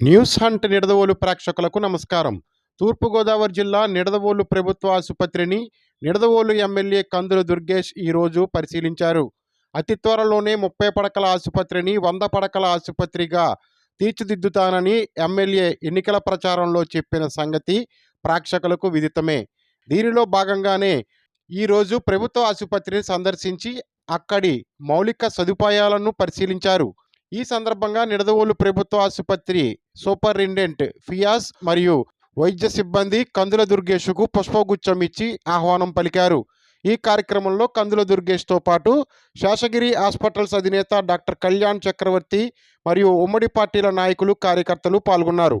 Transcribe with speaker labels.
Speaker 1: News hunt Nidadavolu ప్రేక్షకులకు నమస్కారం. తూర్పుగోదావరి జిల్లా నిడదవోలు ప్రభుత్వ ఆసుపత్రిని నిడదవోలు ఎమ్మెల్యే కందుల దుర్గేష్ ఈరోజు పరిశీలించారు. అతి త్వరలోనే ముప్పై పడకల ఆసుపత్రిని వంద పడకల ఆసుపత్రిగా తీర్చిదిద్దుతానని ఎమ్మెల్యే ఎన్నికల ప్రచారంలో చెప్పిన సంగతి ప్రేక్షకులకు విదితమే. దీనిలో భాగంగానే ఈరోజు ప్రభుత్వ ఆసుపత్రిని సందర్శించి అక్కడి మౌలిక సదుపాయాలను పరిశీలించారు. ఈ సందర్భంగా నిడదవోలు ప్రభుత్వ ఆసుపత్రి సూపరింటెండెంట్ ఫియాజ్ మరియు వైద్య సిబ్బంది కందుల దుర్గేష్కు పుష్పగుచ్చం ఇచ్చి ఆహ్వానం పలికారు. ఈ కార్యక్రమంలో కందుల దుర్గేష్తో పాటు శేషగిరి హాస్పిటల్స్ అధినేత డాక్టర్ కళ్యాణ్ చక్రవర్తి మరియు ఉమ్మడి పార్టీల నాయకులు కార్యకర్తలు పాల్గొన్నారు.